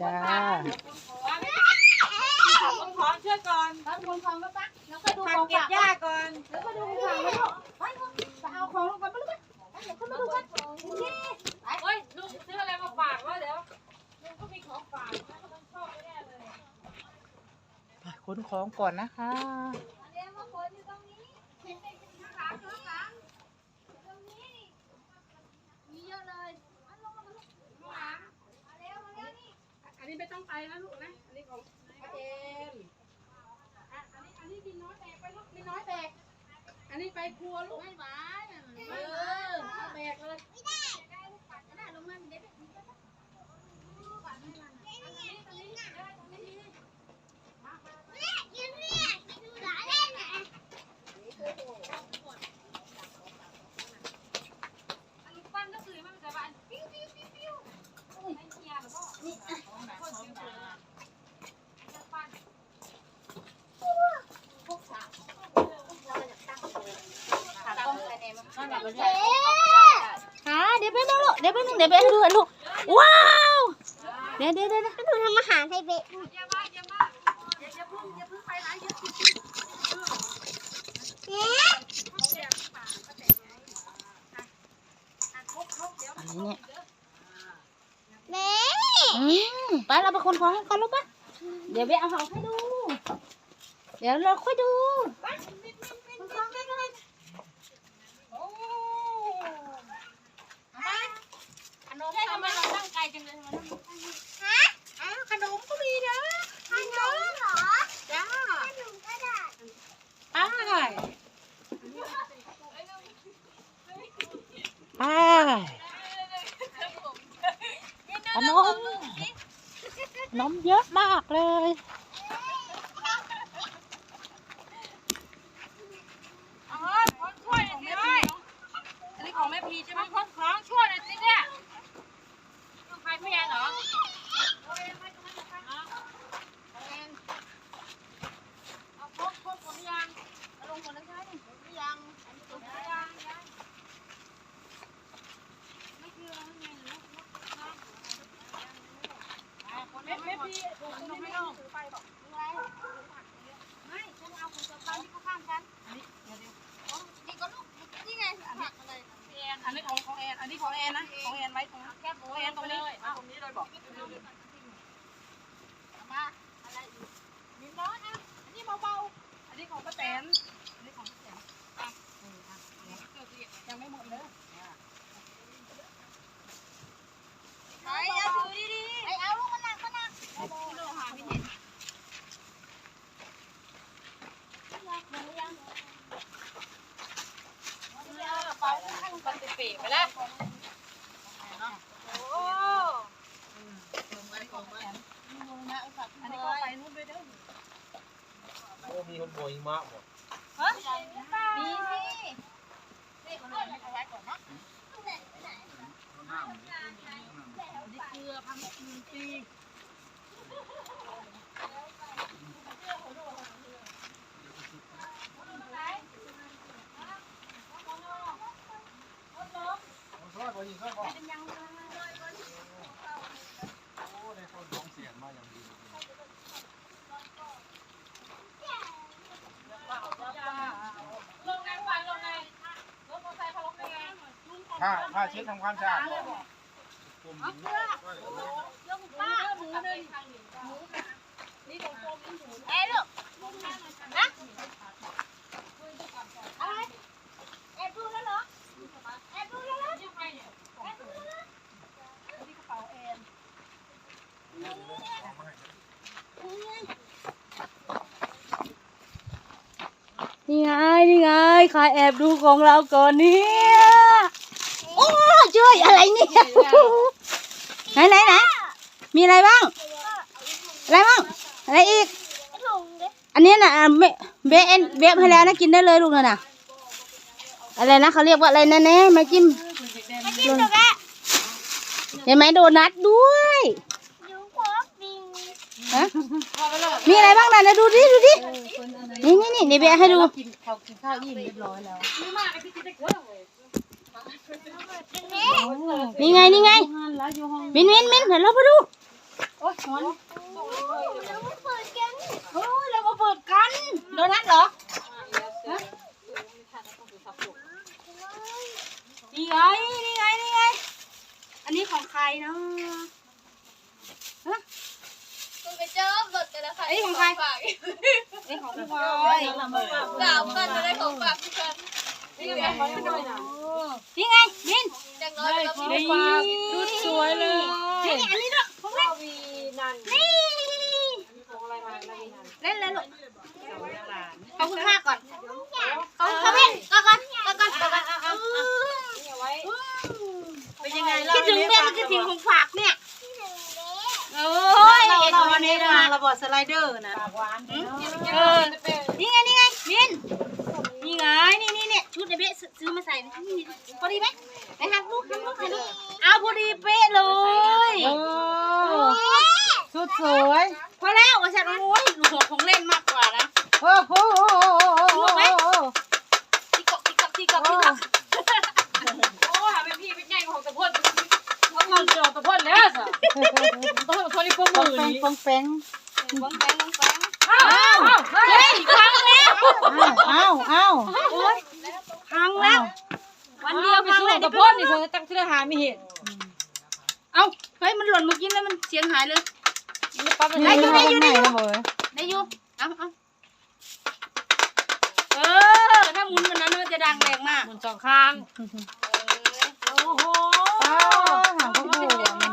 จ้าคนของช่วยก่อนตอนคนของก็ปักแล้วก็ดูผักของเก็บฝากหญ้าก่อน แล้วก็ดูของฝากแล้วก็ไปไปเอาของลงไปไม่รู้กันเดี๋ยวขึ้นมาดูกันนี่เฮ้ยลุงซื้ออะไรมาฝากวะเดี๋ยวลุงก็มีของฝากนะเขาต้องชอบแน่เลยไปขนของก่อนนะคะเดี๋ยวมาคนอยู่ตรงนี้เห็นเป็นข้างหลังข้างหลังตรงนี้มีเยอะเลยอันลงมาข้างหลังมาเร็วมาเร็วนี่ อั นี้ไม่ต้องไปนะลูกนะ อันนี้ของป้าเจมอะอันนี้อันนี้มีน้อยแตกไปลูกมีน้อยแตกอันนี้ไปครัวลูกไม่หวานเออเอาแบกเลย ไม่ได้ปัดก็ได้ลงมาเด็ดปัดให้มันตรงนี้ตรงนี้น่ะตรงนี้เนี่ยยืนเนี่ยดูหลานเล่นน่ะ อันนี้ปั้นก็คือมันจะบ้านปิ้วปิ้วปิ้วปิ้วไอ้เฮียหรือเปล่านี่ของแบบของแบบปั้น ค่ะเดี๋ยวไปดูลูก เดี๋ยวไปนึงเดี๋ยวไปดูลูก ว้าว เดี๋ยวเดี๋ยวเดี๋ยวหนูทำอาหารให้เบ๊ะอย่ามาอย่ามาอย่าอย่าพึ่งอย่าพึ่งไปไหนอย่าพึ่งอะไรเนี่ยแม่ไปเราไปคนของให้เขาลูกปะเดี๋ยวเบ๊ะเอาของให้ดู เดี๋ยวเราค่อยดูคนของให้กัน ขนมทำไมเราตั้งไกลจังเลยมันฮะอ้าวขนมก็มีนะขนมเหรอจ้าขนมก็ได้อ้ายไปขนมขนมเยอะมากเลย เอาเฮ้ยคนช่วยหน่อยสิเฮ้ยอันนี้ของแม่พีใช่ไหมคนของช่วยหน่อยสิเนี่ยลูกใครพี่แอนเหรอเอาครบครบหมดหรือยังเอาลงหมดแล้วใช่ไหมหมดหรือยังอันนี้หมดหรือยังยังไม่คืออะไรไงหนูแม่แม่พีผมไม่ต้องถือไปบอกไม่ฉันเอาของตัวเขาที่เขาข้างกัน นี่ก็ลูกนี่ไงผักอะไร พี่แอนอันนี้ของของแอน อันนี้ของแอนนะ ของแอนไว้ตรงแคบหมูแอนตรงนี้เอาตรงนี้เลย บอกมาอะไรอีกมีน้อยอะอันนี้เบาๆอันนี้ของป้าแตนอันนี้ของป้าแตนอะนี่อะยังไม่หมดเลยไอ้เอาถือดีๆไอ้เอาลูกมานั่งมานั่งพี่โลหาไม่เห็นเปาข้างกันเปไปแล้วโอ้อันนี้ก็ไปนู่นด้วยเด้อ โอ้มีคนโบย หิมะหมดฮะมีสินี่คนอื่นเอาไว้ก่อนเนาะนี่เกลือพันหนึ่งปี ซอยบ่ยิงซอยบ่โอ้ได้คนของเสียงมาอย่างดี ลงไงวันลงไงรถมอเตอร์ไซค์เขาลงไง ผ้าผ้าเช็ดทำความสะอาดกลุ่มยกป้าหมูนึ่งหมูนี่ของโฟมนี่หมูเอ้ลูกนะอะไรแอบดูแล้วเหรอแอบดูแล้วเหรอยังไงเนี่ยแอบดูแล้วเหรอนี่กระเป๋าแอนนี่ไงนี่ไงใครแอบดูของเราก่อนเนี่ยโอ้ ช่วยอะไรเนี่ย ไหนไหนไหนมีอะไรบ้าง อะไรบ้าง อะไรอีก อันนี้น่ะเบเบเอ็นเบฟให้แล้วนะกินได้เลยลูกน่ะนะอะไรนะเขาเรียกว่าอะไรนะแน่มาจิ้มโดนเห็นไหมโดนัทด้วยมีอะไรบ้างน่ะนะดูดิดูดิ นี่นี่นี่นี่เบะให้ดูเขากินข้าวอิ่มเรียบร้อยแล้ว นี่ไงนี่ไงมินมินมินเดี๋ยวเราไปดูโอ้ยมันโอ้ยเรามาเปิดกันโดนัทเหรอฮะนี่ไงนี่ไงนี่ไงอันนี้ของใครเนาะฮะคุณไปเจอเบิกกันแล้วค่ะไอ้ของใครฝากไอ้ของพี่บอยสามกันจะได้ของฝากทุกคนนี่ไงเขาให้ด้วยนะ นี่ไงมินจังน้อยก็มีนี่ชุดสวยเลยนี่อันนี้ด้วยของเล่นวีนันนี่ของอะไรมาแล้ววีนันเล่นเลยลูกขอบคุณค่าก่อนเขาเขาเล่นก่อนก่อนก่อนก่อนก่อนก่อนเอาเอานี่เอาไว้เป็นยังไงคิดถึงแม่มันคิดถึงของฝากเนี่ยโอ้ยเราไอ้เราตัววันนี้นี้นะมาเราบอกสไลเดอร์นะปากหวานเออนี่ไงนี่ไง มินนี่ไงนี่นี่เนี่ยชุดในเบ๊ะซื้อมาใส่นี่พอดีไหมไหนหักลูกหักลูกหักลูกเอาพอดีเป๊ะเลยเออชุดสวยพอแล้วว่าฉันโอ้ยลูกหัวของเล่นมากกว่านะโอ้โหที่เกาะที่เกาะที่เกาะที่เกาะโอ้หาเป็นพี่เป็นใหญ่ของตะพ่นเขามองจอตะพ่นแล้วสิต้องทนอีกพวกปองมือแปงนี้ปองแปงบ้องแปงบ้องแปงอ้าวเฮ้ยพังแล้ว อ้าวอ้าวโอ้ยพังแล้ว วันเดียวไปพังสู้เลยตะพ่นนี่เธอตั้งที่หาไม่เห็นเอ้าเฮ้ยมันหล่นเมื่อกี้แล้วมันเสียงหายเลยปั๊บมันนี่มันอยู่ไหนนะเบยได้อยู่เอาเอาเออถ้าหมุนมันนั้นมันจะดังแรงมากหมุนสองข้างโอ้โหอ้าวหางพักโบอะมัน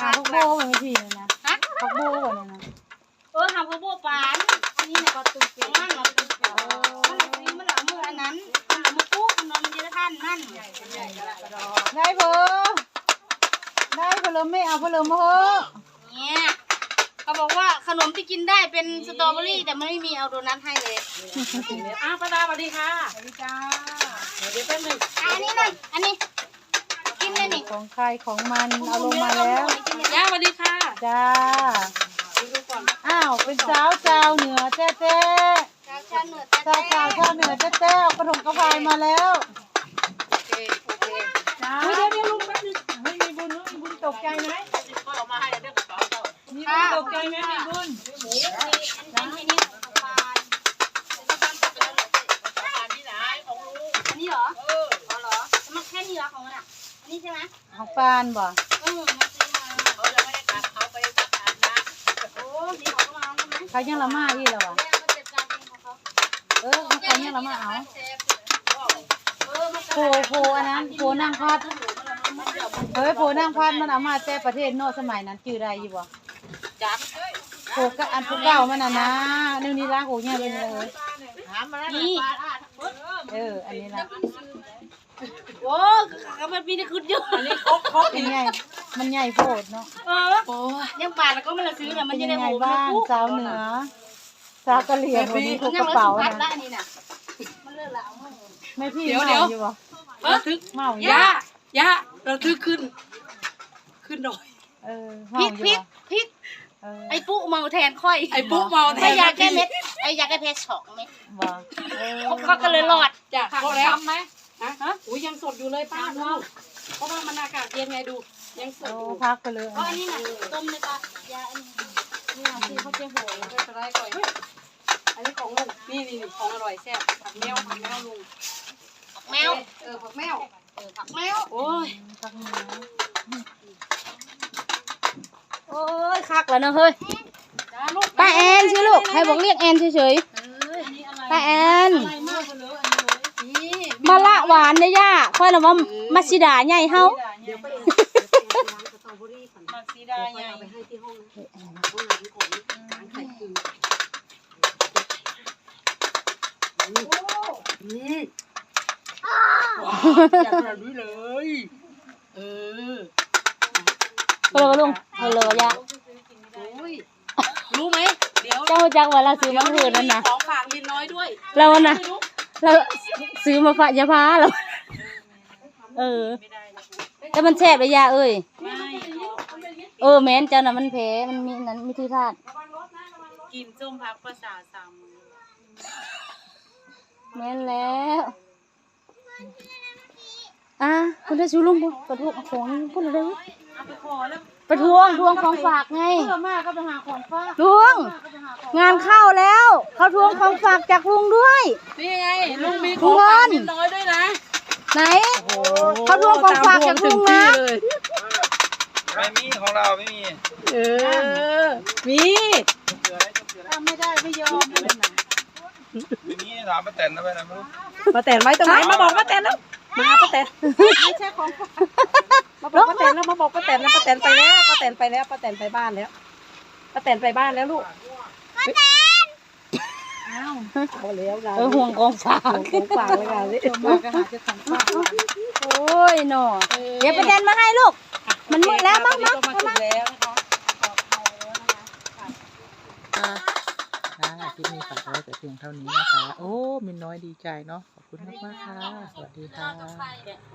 หางพักโบมันไม่ทีเลยนะฮะพักโบก่อนนะเออหาพ่อโบปาน เพอเลยไม่เอาเพอเลยมาเหอะเนี่ยเขาบอกว่าขนมที่กินได้เป็นสตรอเบอรี่แต่มันไม่มีเอาโดนัทให้เลยอ้าวป้าดาสวัสดีค่ะสวัสดีจ้าเดี๋ยวแป๊บนึงอันนี้หน่อยอันนี้ กินเลยนี่ของใครของมันเอาลงมาแล้วย่าสวัสดีค่ะจ้าดูก่อนอ้าวเป็นสาวชาวเหนือแจ๊แจ๊ชาชาเหนือสาวชาวชาวเหนือแจ๊แจ๊เอากระถงกระพายมาแล้วโอเคโอเคจ้าเดี๋ยวเดี๋ยวลุง ตกใจไหมก็เอามาให้เดี๋ยวกระเป๋าเจ้ามีบุญตกใจไหมมีบุญอันนี้ของปานอันนี้เหรอเออเหรอมันแค่นี้เหรอของมันอะอันนี้ใช่ไหมของปานบ่เออมันซื้อมาเขายังไม่ได้ตัดเขาไปตัดอาบน้ำโอ้นี่ของเราใช่ไหมเขายังละมาอีกแล้ววะแม่ก็จัดการเองของเขาเออเขายังละมาเอาเออมันโพโพอันนั้นโพนั่งพัด เฮ้ยโพนั่งพัดมันเอามาแต่ประเทศโนอกสมัยนั้นจื่อใดอยู่บ่จับโพก็อันพวกเก่ามันน่ะนะนี่นี่ล้างโอ้เนี่ยเป็นเลยนี่เอออันนี้ละโอ้เขามันมีแต่คืนเยอะอันนี้เป็นไงมันใหญ่โพดเนาะเออยังป่าแล้วก็ไม่ละซื้อเนี่ยมันเป็นจะยัได้งไงโหบ้างสาวเหนือสาวกะเหรี่ยงวันนี้พกกระเป๋าพัดนะได้นี่น่ะมันเลิกละเอามาไม่พี่เมาอยู่บ่ระทึกเมาอยู่ ย่าบ่ย่าระทึกขึ้น ขึ้นหน่อย เออพเมาริกอยู่พริกบ่พริกเออไอ้ปุ๊เมาแทนค่อยไอ้ปุ๊เมาแทน ไอ้ยาแก้เม็ดไอ้ยาแก้เพชรสองเม็ดบ่เออเขาก็เลยรอด จ้ะพอแล้วไหมฮะฮะอุ้ยยังสดอยู่เลยป้าดูเพราะว่ามันอากาศเย็นไงดู ยังสดโอ้อยู่พักไปเลยเพราะอันนี้น่ะต้มในตายาอันนี้นี่น่ะที่เขาจะโหยไม่เป็นไรก่อนอันนี้ของลุงนี่นี่นี่ของอร่อยแซ่บผักแมวผักแมวลุงแมวเออผักแมว เออผักแมวโอ้ยพักเหนือโอ้ยคักแล้วเนอะเฮ้ยจ้าลูกป้าแอนชื่อลูกให้บอกเรียกแอนเฉยๆป้าแอนมากเลยอันนี้นี่มะละหวานเด้อย่าค่อยละว่ามัสซิดาใหญ่เฮาเดี๋ยวไปล้างสตรอเบอรี่ก่อนมักสีดาใหญ่เอาไปให้ที่ห้องนะห้องน้ำของร้านไข่กินอืม จากแบบนี้เลย เออเพลอลุงเพลอย่าโอ้ยรู้ไหมเดี๋ยวเจ้าจักว่าเราซื้อมาเพื่อนนั่นนะของฝากลินน้อยด้วยเราน่ะเราซื้อมาฝากยาพาเราเออแต่มันแซ่บเลยยาเอ้ยเออแม่นเจ้าน่ะมันแผลมันมีนั้นมีที่ธาตุกินส้มพักภาษาสามมือแม่นแล้ว อะคุณได้ซื้อลุงบ่กระทุกของคุณอะไรวะเอาไปขอแล้วไปทวงทวงของฝากไง เพื่อมากก็ไปหาของฝากทวงก็ไปหาของงานเข้าแล้ว เขาทวงของฝากจากลุงด้วย นี่ไงลุงมีทุขกองคนฝากนิดน้อยด้วยนะไหน เขาทวงของฝากจากลุงนะ ไม่มีของเราไม่มีเออ มีเสืออะไรเสืออะไรถ้าไม่ได้ไม่ยอม เลยนะไม่มีถามป้าแตนนะไปนะไม่รู้มาแต่นไว้ตรงไหนมาบอกป้าแตนแล้วมาป้าแตนไม่ใช่ของฝากมาบอกป้าแตนแล้วมาบอกป้าแตนแล้วป้าแตนไปแล้วป้าแตนไปแล้วป้าแตนไปบ้านแล้วป้าแตนไปบ้านแล้วลูกป้าแตนอ้าวเอาแล้วเราเออห่วงของฝากของฝากเลยค่ะนี่เพื่อมากก็หาเจ้าของฝากโอ้ยหนอเดี๋ยวประเด็นมาให้ลูก มันมืดแล้วมั้งมั้มั้งงมาถึงแล้วนะคะ ค่ะคลิปนี้ฝากไว้แต่เพียงเท่านี้นะคะ โอ้มินน้อยดีใจเนาะขอบคุณมากมากค่ะ สวัสดีค่ะ